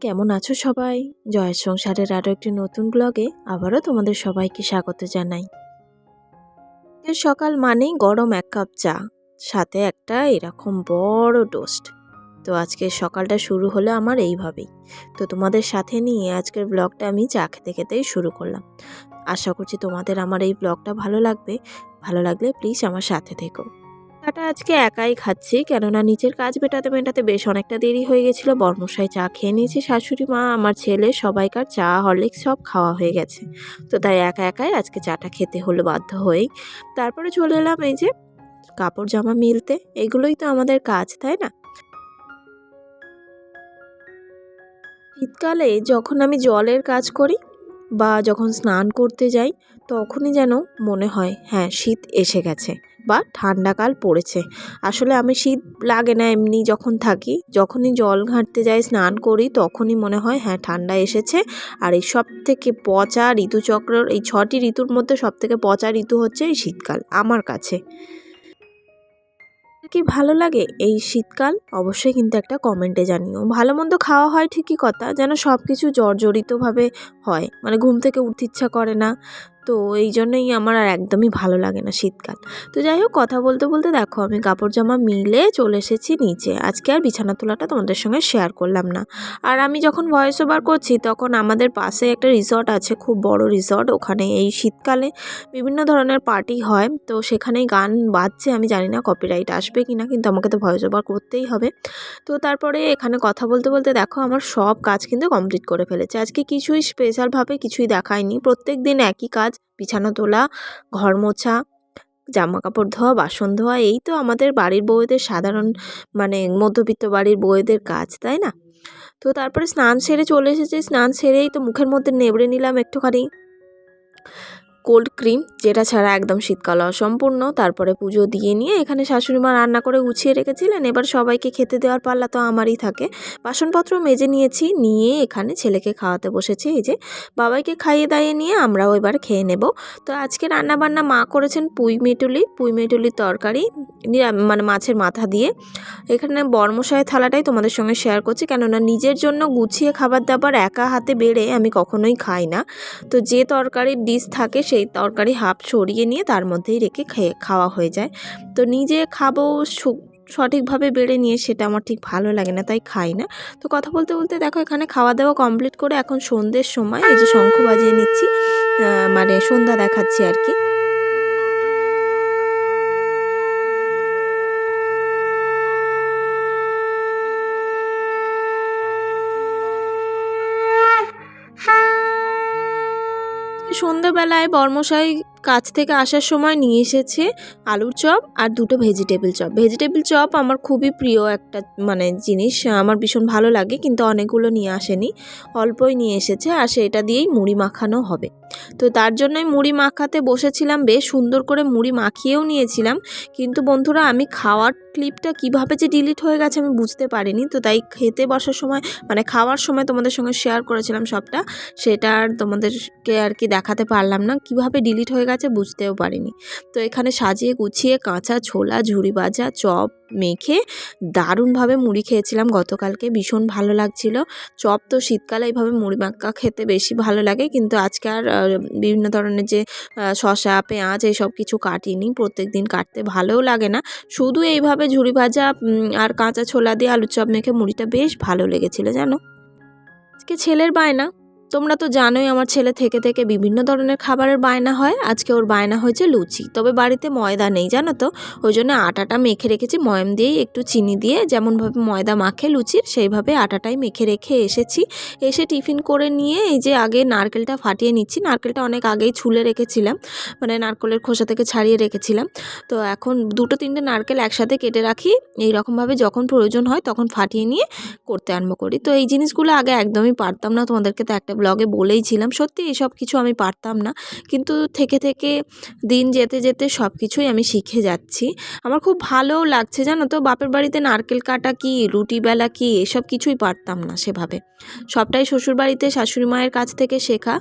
কেমন আছো সবাই? জয়ের সংসারের আরও একটি নতুন ব্লগে আবারও তোমাদের সবাইকে স্বাগত জানাই। সকাল মানেই গরম এক কাপ চা, সাথে একটা এরকম বড় টোস্ট। তো আজকে সকালটা শুরু হলো আমার এইভাবেই। তো তোমাদের সাথে নিয়ে আজকের ব্লগটা আমি চা খেতে খেতেই শুরু করলাম। আশা করছি তোমাদের আমার এই ব্লগটা ভালো লাগবে। ভালো লাগলে প্লিজ আমার সাথে থেকো। চাটা আজকে একাই খাচ্ছি, কেননা নিচের কাজ মেটাতে মেটাতে বেশ অনেকটা দেরি হয়ে গেছিল। বর্মশাই চা খেয়ে নিয়েছি, শাশুড়ি মা, আমার ছেলে, সবাইকার চা, হরলিক্স সব খাওয়া হয়ে গেছে। তো তাই একা একাই আজকে চাটা খেতে হলো বাধ্য হয়েই। তারপরে চলে এলাম এই যে কাপড় জামা মিলতে, এগুলোই তো আমাদের কাজ, তাই না? শীতকালে যখন আমি জলের কাজ করি বা যখন স্নান করতে যাই, তখনই যেন মনে হয় হ্যাঁ শীত এসে গেছে। বা ঠান্ডাকাল পড়েছে। আসলে আমি শীত লাগে না এমনি যখন থাকি। যখনই জল ঘাঁটতে যাই, স্নান করি, তখনই মনে হয় হ্যাঁ ঠান্ডা এসেছে। আর এই সব থেকে পচা ঋতুচক্রর এই ছটি ঋতুর মধ্যে সব থেকে পচা ঋতু হচ্ছে এই শীতকাল, আমার কাছে। কি ভালো লাগে এই শীতকাল? অবশ্যই কিন্তু একটা কমেন্টে জানিও। ভালো মন্দ খাওয়া হয় ঠিকই কথা, যেন সব কিছু জর্জরিতভাবে হয়। মানে ঘুম থেকে উঠতে ইচ্ছা করে না। তো এই জন্যই আমার আর একদমই ভালো লাগে না শীতকাল। তো যাই হোক, কথা বলতে বলতে দেখো, আমি কাপড় জামা মিলে চলে এসেছি নিচে। আজকে আর বিছানা তোলাটা তোমাদের সঙ্গে শেয়ার করলাম না। আর আমি যখন ভয়েস ওভার করছি, তখন আমাদের পাশে একটা রিসর্ট আছে, খুব বড় রিসর্ট ওখানে এই শীতকালে বিভিন্ন ধরনের পার্টি হয়। তো সেখানেই গান বাজছে, আমি জানি না কপিরাইট আসবে কি না কিন্তু আমাকে তো ভয়েস ওভার করতেই হবে। তো তারপরে এখানে কথা বলতে বলতে দেখো, আমার সব কাজ কিন্তু কমপ্লিট করে ফেলেছে। আজকে কিছুই স্পেশালভাবে কিছুই দেখায়নি প্রত্যেক দিন একই কাজ বিছানা তোলা, ঘর মোছা জামা কাপড় ধোয়া, বাসন ধোয়া, এই তো আমাদের বাড়ির বউয়েদের সাধারণ মানে মধ্যবিত্ত বাড়ির বউয়েদের কাজ, তাই না? তো তারপরে স্নান সেরে চলে এসেছি, স্নান সেরেই তো মুখের মধ্যে নেবড়ে নিলাম একটুখানি। কোল্ড ক্রিম, যেটা ছাড়া একদম শীতকাল অসম্পূর্ণ। তারপরে পুজো দিয়ে নিয়ে এখানে শাশুড়ি মা রান্না করে গুছিয়ে রেখেছিলেন। এবার সবাইকে খেতে দেওয়ার পাল্লা তো আমারই থাকে। বাসনপত্র মেজে নিয়েছি, নিয়ে এখানে ছেলেকে খাওয়াতে বসেছি। এই যে, বাবাইকে খাইয়ে দাইয়ে নিয়ে আমরাও এবার খেয়ে নেব। তো আজকে রান্না বান্না মা করেছেন পুঁই মেটুলি। পুঁই মেটুলির তরকারি মানে মাছের মাথা দিয়ে। এখানে বর্মশায় থালাটাই তোমাদের সঙ্গে শেয়ার করছি। কেননা নিজের জন্য গুছিয়ে খাবার দাবার একা হাতে বেড়ে আমি কখনোই খাই না। তো যে তরকারির ডিশ থাকে সেই তরকারি হাফ সরিয়ে নিয়ে তার মধ্যেই রেখে খেয়ে খাওয়া হয়ে যায়। তো নিজে খাব সঠিকভাবে বেড়ে নিয়ে সেটা আমার ঠিক ভালো লাগে না, তাই খাই না। তো কথা বলতে বলতে দেখো এখানে খাওয়া দাওয়া কমপ্লিট করে এখন সন্ধ্যের সময় এই যে শঙ্খ বাজিয়ে নিচ্ছি মানে সন্ধ্যা দেখাচ্ছি আর কি। সন্ধ্যেবেলায় বর্মশাই কাজ থেকে আসার সময় নিয়ে এসেছে আলুর চপ আর দুটো ভেজিটেবিল চপ। ভেজিটেবিল চপ আমার খুবই প্রিয় একটা মানে জিনিস, আমার ভীষণ ভালো লাগে, কিন্তু অনেকগুলো নিয়ে আসেনি। অল্পই নিয়ে এসেছে আর সেটা দিয়েই মুড়ি মাখানো হবে। তো তার জন্যই মুড়ি মাখাতে বসেছিলাম, বেশ সুন্দর করে মুড়ি মাখিয়েও নিয়েছিলাম। কিন্তু বন্ধুরা, আমি খাওয়ার ক্লিপটা কীভাবে যে ডিলিট হয়ে গেছে আমি বুঝতে পারিনি। তো তাই খেতে বসার সময় মানে খাওয়ার সময় তোমাদের সঙ্গে শেয়ার করেছিলাম সবটা। সেটা আর তোমাদেরকে আর কি দেখাতে পারলাম না। কীভাবে ডিলিট হয়ে গেছে বুঝতেও পারিনি। তো এখানে সাজিয়ে গুছিয়ে কাঁচা ছোলা, ঝুড়ি ভাজা, চপ মেখে দারুণভাবে মুড়ি খেয়েছিলাম গতকালকে। ভীষণ ভালো লাগছিল। চপ তো শীতকালে এইভাবে মুড়ি মাখা খেতে বেশি ভালো লাগে। কিন্তু আজকে আর বিভিন্ন ধরনের যে শশা পেঁয়াজ এইসব কিছু কাটিনি। প্রত্যেক দিন কাটতে ভালোও লাগে না। শুধু এইভাবে ঝুড়ি ভাজা আর কাঁচা ছোলা দিয়ে আলুর চপ মেখে মুড়িটা বেশ ভালো লেগেছিলো, জানো? আজকে ছেলের বায়না। তোমরা তো জানোই আমার ছেলে থেকে থেকে বিভিন্ন ধরনের খাবারের বায়না হয়। আজকে ওর বায়না হয়েছে লুচি। তবে বাড়িতে ময়দা নেই, জানো তো? ওই জন্য আটাটা মেখে রেখেছি। ময়ম দিয়েই একটু চিনি দিয়ে যেমনভাবে ময়দা মাখে লুচির, সেইভাবে আটাটাই মেখে রেখে এসেছি। এসে টিফিন করে নিয়ে এই যে আগে নারকেলটা ফাটিয়ে নিচ্ছি। নারকেলটা অনেক আগেই ছুলে রেখেছিলাম। মানে নারকেলের খোসা থেকে ছাড়িয়ে রেখেছিলাম। তো এখন দুটো তিনটে নারকেল একসাথে কেটে রাখি। এই রকমভাবে যখন প্রয়োজন হয় তখন ফাটিয়ে নিয়ে করতে আরম্ভ করি। তো এই জিনিসগুলো আগে একদমই পারতাম না। তোমাদেরকে তো একটা ব্লগে বলেইছিলাম সত্যি এসব কিছু আমি পারতাম না। কিন্তু থেকে থেকে দিন যেতে যেতে সব কিছুই আমি শিখে যাচ্ছি। আমার খুব ভালোও লাগছে, জানো তো? বাপের বাড়িতে নারকেল কাটা কি, রুটি বেলা কি, এসব কিছুই পারতাম না সেভাবে। সবটাই শ্বশুরবাড়িতে শাশুড়ি মায়ের কাছ থেকে শেখা।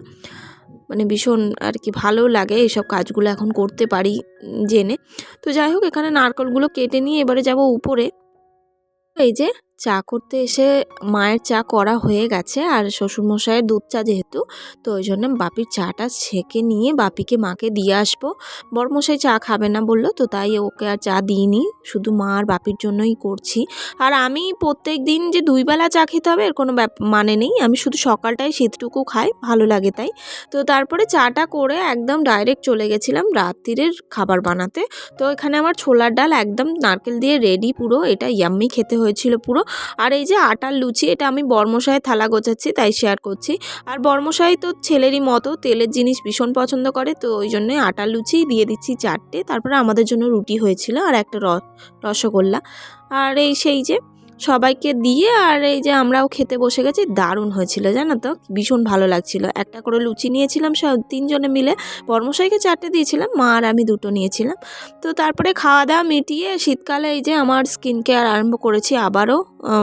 মানে ভীষণ আর কি ভালো লাগে এসব কাজগুলো এখন করতে পারি জেনে। তো যাই হোক, এখানে নারকেলগুলো কেটে নিয়ে এবারে যাব উপরে। এই যে চা করতে এসে মায়ের চা করা হয়ে গেছে আর শ্বশুরমশাইয়ের দুধ চা যেহেতু, তো ওই জন্য বাপির চাটা ছেঁকে নিয়ে বাপিকে মাকে দিয়ে আসব। বরমশাই চা খাবে না বলল, তো তাই ওকে আর চা দিইনি, শুধু মা আর বাপির জন্যই করছি। আর আমি প্রত্যেক দিন যে দুই বেলা চা খেতে হবে এর কোনো মানে নেই, আমি শুধু সকালটায় শীতটুকু খাই, ভালো লাগে তাই। তো তারপরে চাটা করে একদম ডাইরেক্ট চলে গেছিলাম রাত্রিরের খাবার বানাতে। তো এখানে আমার ছোলার ডাল একদম নারকেল দিয়ে রেডি পুরো, এটা ইয়াম্মি খেতে হয়েছিল পুরো। আর এই যে আটার লুচি, এটা আমি বর্মশায় থালা গোছাচ্ছি, তাই শেয়ার করছি। আর বর্মশাই তো ছেলেরই মতো, তেলের জিনিস ভীষণ পছন্দ করে, তো ওই জন্যই আটার লুচি দিয়ে দিচ্ছি চারটে। তারপরে আমাদের জন্য রুটি হয়েছিল আর একটা রসগোল্লা। আর এই সেই যে সবাইকে দিয়ে আর এই যে আমরাও খেতে বসে গেছি, দারুণ হয়েছিল, জানো তো? ভীষণ ভালো লাগছিল। একটা করে লুচি নিয়েছিলাম সব তিনজনে মিলে। বর্মশাইকে চারটে দিয়েছিলাম, মা আর আমি দুটো নিয়েছিলাম। তো তারপরে খাওয়া দাওয়া মিটিয়ে শীতকালে এই যে আমার স্কিন কেয়ার আরম্ভ করেছি আবারও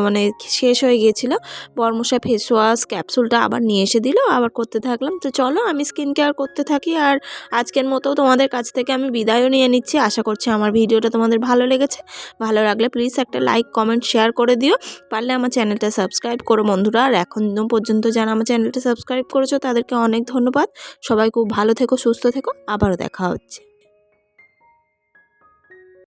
মানে শেষ হয়ে গিয়েছিল। বর্মশা ফেস ওয়াশ ক্যাপসুলটা আবার নিয়ে এসে দিল, আবার করতে থাকলাম। তো চলো, আমি স্কিন কেয়ার করতে থাকি আর আজকের মতো তোমাদের কাছ থেকে আমি বিদায়ও নিয়ে নিচ্ছি। আশা করছি আমার ভিডিওটা তোমাদের ভালো লেগেছে। ভালো লাগলে প্লিজ একটা লাইক কমেন্ট শেয়ার করে দিও। পারলে আমার চ্যানেলটা সাবস্ক্রাইব করো বন্ধুরা। আর এখনও পর্যন্ত যারা আমার চ্যানেলটা সাবস্ক্রাইব করেছ, তাদেরকে অনেক ধন্যবাদ। সবাই খুব ভালো থেকো, সুস্থ থেকো। আবারও দেখা হচ্ছে।